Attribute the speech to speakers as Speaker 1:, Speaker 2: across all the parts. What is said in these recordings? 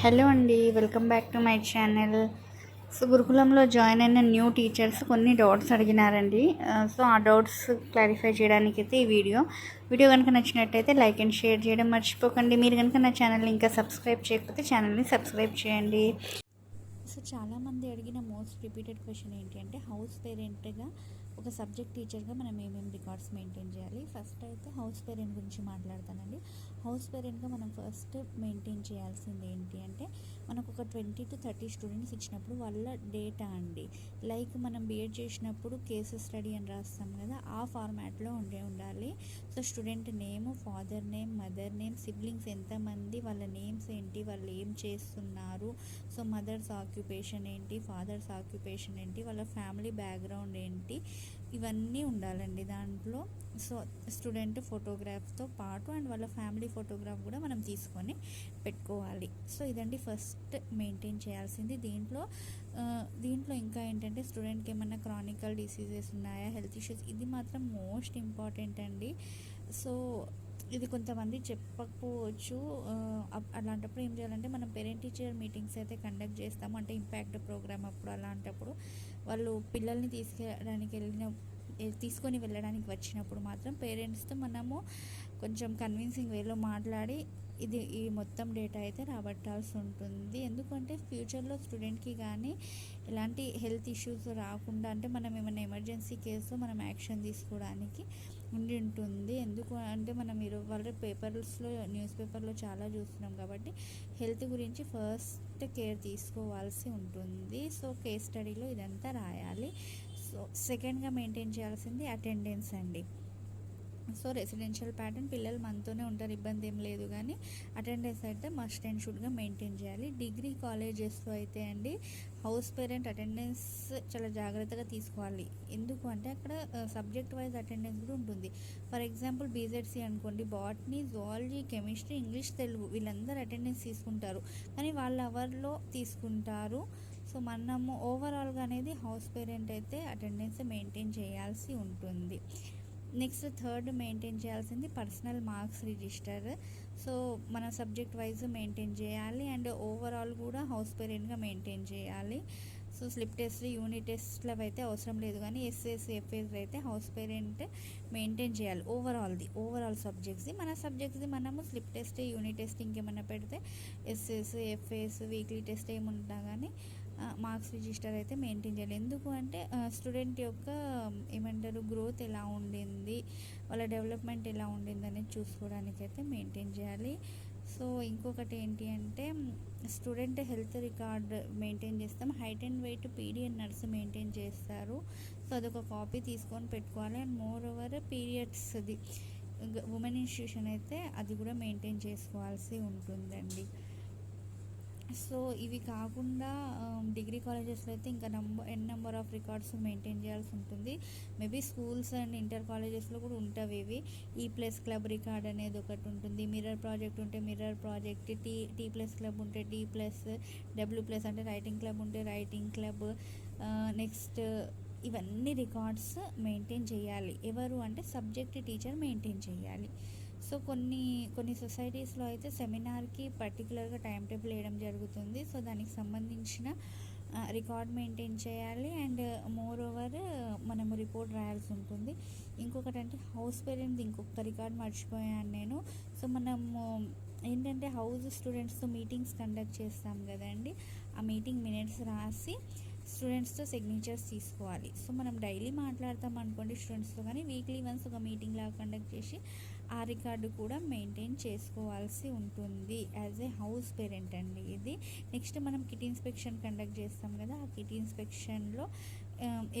Speaker 1: Hello అండి welcome back to my channel. So గురుకులంలో join అయిన న్యూ టీచర్స్ కొన్ని డౌట్స్ అడిగినారండి. సో ఆ డౌట్స్ క్లారిఫై చేయడానికి అయితే ఈ వీడియో. వీడియో కనుక నచ్చినట్టయితే లైక్ అండ్ షేర్ చేయడం మర్చిపోకండి. మీరు కనుక నా ఛానల్ని ఇంకా సబ్స్క్రైబ్ చేయకపోతే ఛానల్ని సబ్స్క్రైబ్ చేయండి. సో చాలామంది అడిగిన మోస్ట్ రిపీటెడ్ క్వశ్చన్ ఏంటి అంటే హౌస్ పేరెంట్గా ఒక సబ్జెక్ట్ టీచర్గా మనం ఏమేమి రికార్డ్స్ మెయింటైన్ చేయాలి? ఫస్ట్ అయితే హౌస్ పేరెంట్ గురించి మాట్లాడతానండి. హౌస్ పేరెంట్గా మనం ఫస్ట్ మెయింటైన్ చేయాల్సింది ఏంటి అంటే మనకు ఒక ట్వంటీ టు థర్టీ స్టూడెంట్స్ ఇచ్చినప్పుడు వాళ్ళ డేటా అండి. లైక్ మనం బీఎడ్ చేసినప్పుడు కేసెస్ స్టడీ అని రాస్తాం కదా ఆ ఫార్మాట్లో ఉండే ఉండాలి. So student name father name mother name siblings ఎంతమంది వాళ్ళ నేమ్స్ ఏంటి వాళ్ళు ఏం చేస్తున్నారు సో మదర్స్ ఆక్యుపేషన్ ఏంటి ఫాదర్స్ ఆక్యుపేషన్ ఏంటి వాళ్ళ ఫ్యామిలీ బ్యాక్గ్రౌండ్ ఏంటి ఇవన్నీ ఉండాలండి దాంట్లో. సో స్టూడెంట్ ఫోటోగ్రాఫ్తో పాటు అండ్ వాళ్ళ ఫ్యామిలీ ఫోటోగ్రాఫ్ కూడా మనం తీసుకొని పెట్టుకోవాలి. సో ఇదండి ఫస్ట్ మెయింటైన్ చేయాల్సింది దీంట్లో. దీంట్లో ఇంకా ఏంటంటే స్టూడెంట్కి ఏమైనా క్రానికల్ డిసీజెస్ ఉన్నాయా హెల్త్ ఇష్యూస్ ఇది మాత్రం మోస్ట్ ఇంపార్టెంట్ అండి. సో ఇది కొంతమంది చెప్పకపోవచ్చు. అప్- అలాంటప్పుడు ఏం చేయాలంటే మనం పేరెంట్ టీచర్ మీటింగ్స్ అయితే కండక్ట్ చేస్తాము. అంటే ఇంపాక్ట్ ప్రోగ్రామ్ అప్పుడు అలాంటప్పుడు. వాళ్ళు పిల్లల్ని తీసుకెళ్ళడానికి వెళ్ళిన తీసుకొని వెళ్ళడానికి వచ్చినప్పుడు మాత్రం పేరెంట్స్తో మనము కొంచెం కన్విన్సింగ్ వేలో మాట్లాడి ఇది ఈ మొత్తం డేటా అయితే రాబట్టాల్సి ఉంటుంది ఎందుకంటే ఫ్యూచర్లో స్టూడెంట్కి కానీ ఎలాంటి హెల్త్ ఇష్యూస్ రాకుండా అంటే మనం ఏమైనా ఎమర్జెన్సీ కేసులో మనం యాక్షన్ తీసుకోవడానికి ఉండి ఉంటుంది ఎందుకు అంటే మనం మీరు వాళ్ళ పేపర్స్లో న్యూస్ పేపర్లో చాలా చూస్తున్నాం కాబట్టి హెల్త్ గురించి ఫస్ట్ కేర్ తీసుకోవాల్సి ఉంటుంది. సో కేస్ స్టడీలో ఇదంతా రాయాలి. సో సెకండ్గా మెయింటైన్ చేయాల్సింది అటెండెన్స్ అండి. సో రెసిడెన్షియల్ ప్యాటర్న్ పిల్లలు మనతోనే ఉంటారు ఇబ్బంది ఏం లేదు. కానీ అటెండెన్స్ అయితే మస్ట్ అండ్ షుడ్గా మెయింటైన్ చేయాలి. డిగ్రీ కాలేజెస్లో అయితే అండి హౌస్ పేరెంట్ అటెండెన్స్ చాలా జాగ్రత్తగా తీసుకోవాలి. ఎందుకు అంటే అక్కడ సబ్జెక్ట్ వైజ్ అటెండెన్స్ కూడా ఉంటుంది. ఫర్ ఎగ్జాంపుల్ బీజెడ్సీ అనుకోండి botany zoology chemistry English Telugu వీళ్ళందరూ అటెండెన్స్ తీసుకుంటారు. కానీ వాళ్ళ అవర్లో తీసుకుంటారు. సో మనము ఓవరాల్గా అనేది హౌస్ పేరెంట్ అయితే అటెండెన్స్ మెయింటైన్ చేయాల్సి ఉంటుంది. నెక్స్ట్ థర్డ్ మెయింటైన్ చేయాల్సింది పర్సనల్ మార్క్స్ రిజిస్టర్. సో మన సబ్జెక్ట్ వైజ్ మెయింటైన్ చేయాలి అండ్ ఓవరాల్ కూడా హౌస్ పేరెంట్గా మెయింటైన్ చేయాలి. సో స్లిప్ టెస్ట్ యూనిట్ టెస్ట్లు అయితే అవసరం లేదు కానీ ఎస్ఎస్ ఎఫ్ఎస్ అయితే హౌస్ పేరెంట్ మెయింటైన్ చేయాలి ఓవరాల్ది ఓవరాల్ సబ్జెక్ట్స్ది. మన సబ్జెక్ట్స్ది మనము స్లిప్ టెస్ట్ యూనిట్ టెస్ట్ ఇంకేమైనా పెడితే ఎస్ఎస్ ఎఫ్ఎస్ వీక్లీ టెస్ట్ ఏముంటా కానీ మార్క్స్ రిజిస్టర్ అయితే మెయింటైన్ చేయాలి. ఎందుకు అంటే స్టూడెంట్ యొక్క ఏమంటారు గ్రోత్ ఎలా ఉండింది వాళ్ళ డెవలప్మెంట్ ఎలా ఉండింది అనేది చూసుకోవడానికి అయితే మెయింటైన్ చేయాలి. సో ఇంకొకటి ఏంటి అంటే స్టూడెంట్ హెల్త్ రికార్డ్ మెయింటైన్ చేస్తాం. హైట్ అండ్ వెయిట్ పీడియడ్ నర్స్ మెయింటైన్ చేస్తారు. సో అదొక కాపీ తీసుకొని పెట్టుకోవాలి. అండ్ మోర్ ఓవర్ పీరియడ్స్ది ఉమెన్ ఇన్స్టిట్యూషన్ అయితే అది కూడా మెయింటైన్ చేసుకోవాల్సి ఉంటుందండి. సో ఇవి కాకుండా డిగ్రీ కాలేజెస్లో అయితే ఇంకా number N number of records maintain చేయాల్సి ఉంటుంది. మేబీ స్కూల్స్ అండ్ ఇంటర్ కాలేజెస్లో కూడా ఉంటాయి ఇవి. ఈ ప్లస్ క్లబ్ రికార్డ్ అనేది ఒకటి ఉంటుంది. మిర్రర్ ప్రాజెక్ట్ ఉంటే mirror project T T plus club ఉంటే టీ ప్లస్ డబ్ల్యూ ప్లస్ అంటే రైటింగ్ క్లబ్ ఉంటే రైటింగ్ క్లబ్ నెక్స్ట్ ఇవన్నీ రికార్డ్స్ మెయింటైన్ చేయాలి. ఎవరు అంటే సబ్జెక్ట్ టీచర్ మెయింటైన్ చేయాలి. సో కొన్ని కొన్ని సొసైటీస్లో అయితే సెమినార్కి పర్టికులర్గా టైం టేబుల్ వేయడం జరుగుతుంది. సో దానికి సంబంధించిన రికార్డ్ మెయింటైన్ చేయాలి. అండ్ మోర్ ఓవర్ మనము రిపోర్ట్ రాయాల్సి ఉంటుంది. ఇంకొకటి అంటే హౌస్ పేరెంట్స్ ఇంకొక రికార్డ్ మర్చిపోయాను నేను. సో మనము ఏంటంటే హౌస్ స్టూడెంట్స్తో మీటింగ్స్ కండక్ట్ చేస్తాం కదండి. ఆ మీటింగ్ మినిట్స్ రాసి స్టూడెంట్స్తో సిగ్నేచర్స్ తీసుకోవాలి. సో మనం డైలీ మాట్లాడతాం అనుకోండి స్టూడెంట్స్తో కానీ వీక్లీ వన్స్ ఒక మీటింగ్ లాగా కండక్ట్ చేసి ఆ రికార్డు కూడా మెయింటైన్ చేసుకోవాల్సి ఉంటుంది. యాజ్ ఏ హౌస్ పేరెంట్ అండి ఇది. నెక్స్ట్ మనం కిట్ ఇన్స్పెక్షన్ కండక్ట్ చేస్తాం కదా ఆ కిట్ ఇన్స్పెక్షన్లో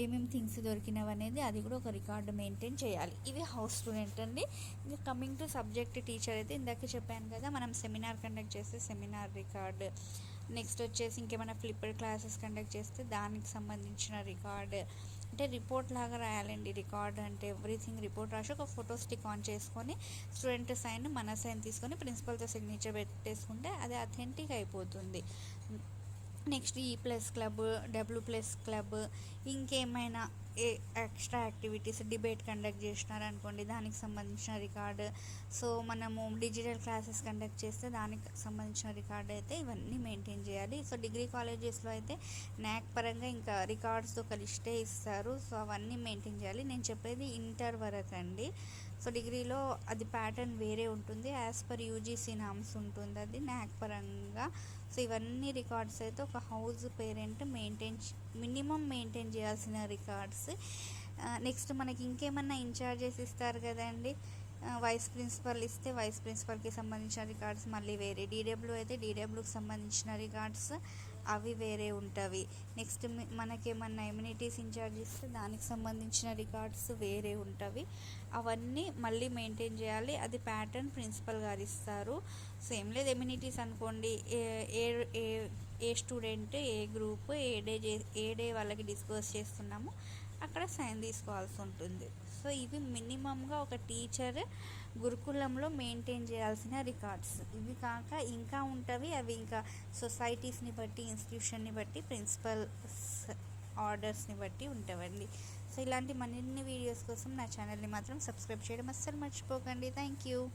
Speaker 1: ఏమేమి థింగ్స్ దొరికినవి అనేది అది కూడా ఒక రికార్డు మెయింటైన్ చేయాలి. ఇది హౌస్ స్టూడెంట్ అండి. ఇంకా కమింగ్ టు సబ్జెక్ట్ టీచర్ అయితే ఇందాక చెప్పాను కదా మనం సెమినార్ కండక్ట్ చేస్తే సెమినార్ రికార్డ్ నెక్స్ట్ వచ్చేసి ఇంకేమైనా ఫ్లిప్పర్ క్లాసెస్ కండక్ట్ చేస్తే దానికి సంబంధించిన రికార్డ్ అంటే రిపోర్ట్ లాగా రాయాలండి. రికార్డ్ అంటే ఎవ్రీథింగ్ రిపోర్ట్ రాసి ఒక ఫోటో స్టిక్ ఆన్ చేసుకొని స్టూడెంట్ సైన్ మన సైన్ తీసుకొని ప్రిన్సిపల్తో సిగ్నేచర్ పెట్టేసుకుంటే అది అథెంటిక్ అయిపోతుంది. Next E plus club W plus club ఇంకేమైనా ఏ ఎక్స్ట్రా యాక్టివిటీస్ డిబేట్ కండక్ట్ చేసినారనుకోండి దానికి సంబంధించిన రికార్డు. సో మనము డిజిటల్ క్లాసెస్ కండక్ట్ చేస్తే దానికి సంబంధించిన రికార్డ్ అయితే ఇవన్నీ మెయింటైన్ చేయాలి. సో డిగ్రీ కాలేజెస్లో అయితే న్యాక్ పరంగా ఇంకా రికార్డ్స్తో కలిస్తే ఇస్తారు. సో అవన్నీ మెయింటైన్ చేయాలి. నేను చెప్పేది ఇంటర్ వరకు అండి సో డిగ్రీలో అది ప్యాటర్న్ వేరే ఉంటుంది. యాజ్ పర్ యూజీసీ నామ్స్ ఉంటుంది అది నాక్ పరంగా. సో ఇవన్నీ రికార్డ్స్ అయితే ఒక house parent maintain minimum maintain చేయాల్సిన రికార్డ్స్. నెక్స్ట్ మనకి ఇంకేమన్నా ఇన్ఛార్జెస్ ఇస్తారు కదండి? వైస్ ప్రిన్సిపల్ ఇస్తే వైస్ ప్రిన్సిపల్కి సంబంధించిన రికార్డ్స్ మళ్ళీ వేరే డీడబ్ల్యూ అయితే డీడబ్ల్యూకి సంబంధించిన రికార్డ్స్. అవి వేరే ఉంటవి. నెక్స్ట్ మనకేమన్నా ఇమ్యూనిటీస్ ఇన్ఛార్జ్ ఇస్తే దానికి సంబంధించిన రికార్డ్స్ వేరే ఉంటవి. అవన్నీ మళ్ళీ మెయింటైన్ చేయాలి. అది ప్యాటర్న్ ప్రిన్సిపల్ గారు ఇస్తారు. సేమ్ లేదు ఇమ్యూనిటీస్ అనుకోండి. ఏ ఏ- ఏ ఏ స్టూడెంట్ ఏ గ్రూప్ ఏ డే చే ఏ డే వాళ్ళకి డిస్కస్ చేస్తున్నాము. అక్కడ సైన్ తీసుకోవాల్సి ఉంటుంది. సో ఇవి మినిమంగా ఒక టీచర్ గురుకులంలో మెయింటైన్ చేయాల్సిన రికార్డ్స్. ఇవి కాక ఇంకా ఉంటవి అవి ఇంకా సొసైటీస్ని బట్టి ఇన్స్టిట్యూషన్ని బట్టి ప్రిన్సిపల్ ఆర్డర్స్ని బట్టి ఉంటవండి. సో ఇలాంటి మరిన్ని వీడియోస్ కోసం నా ఛానల్ని మాత్రం సబ్స్క్రైబ్ చేయడం అస్సలు మర్చిపోకండి. Thank you.